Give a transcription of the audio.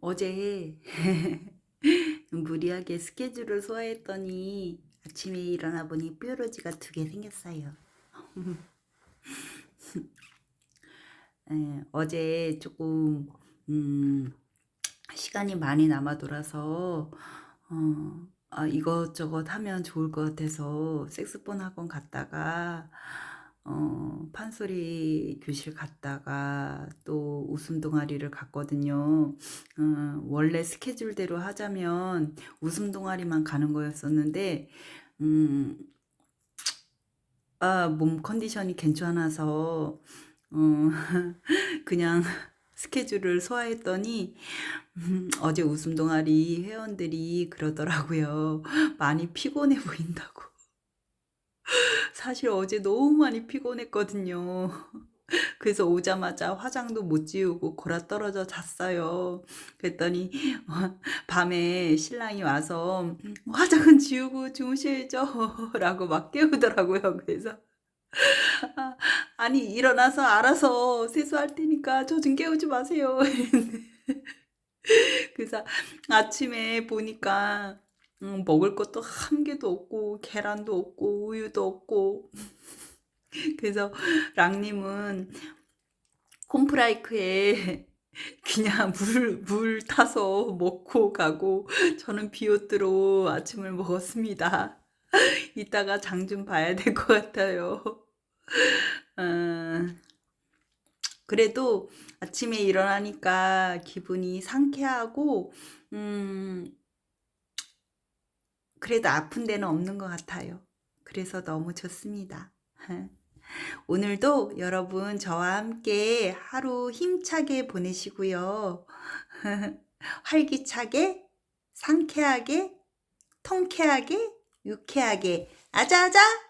어제 무리하게 스케줄을 소화했더니 아침에 일어나 보니 뾰루지가 두 개 생겼어요. 예, 어제 조금 음, 시간이 많이 남아 돌아서 어, 아, 이것저것 하면 좋을 것 같아서 색스폰 학원 갔다가 어, 판소리 교실 갔다가 또 웃음 동아리를 갔거든요. 어, 원래 스케줄대로 하자면 웃음 동아리만 가는 거였었는데, 음, 아, 몸 컨디션이 괜찮아서, 어, 그냥 스케줄을 소화했더니, 음, 어제 웃음 동아리 회원들이 그러더라고요. 많이 피곤해 보인다고. 사실 어제 너무 많이 피곤했거든요. 그래서 오자마자 화장도 못 지우고 골아 떨어져 잤어요. 그랬더니 어, 밤에 신랑이 와서 화장은 지우고 주무셔야죠. 라고 막 깨우더라고요. 그래서 아, 아니 일어나서 알아서 세수할 테니까 저 좀 깨우지 마세요. 그래서 아침에 보니까 음, 먹을 것도 한 개도 없고 계란도 없고 우유도 없고 그래서 랑님은 콤프라이크에 그냥 물, 물 타서 먹고 가고 저는 비오트로 아침을 먹었습니다. 이따가 장 좀 봐야 될 것 같아요. 어, 그래도 아침에 일어나니까 기분이 상쾌하고, 음, 그래도 아픈 데는 없는 것 같아요. 그래서 너무 좋습니다. 오늘도 여러분 저와 함께 하루 힘차게 보내시고요. 활기차게, 상쾌하게, 통쾌하게, 유쾌하게, 아자아자!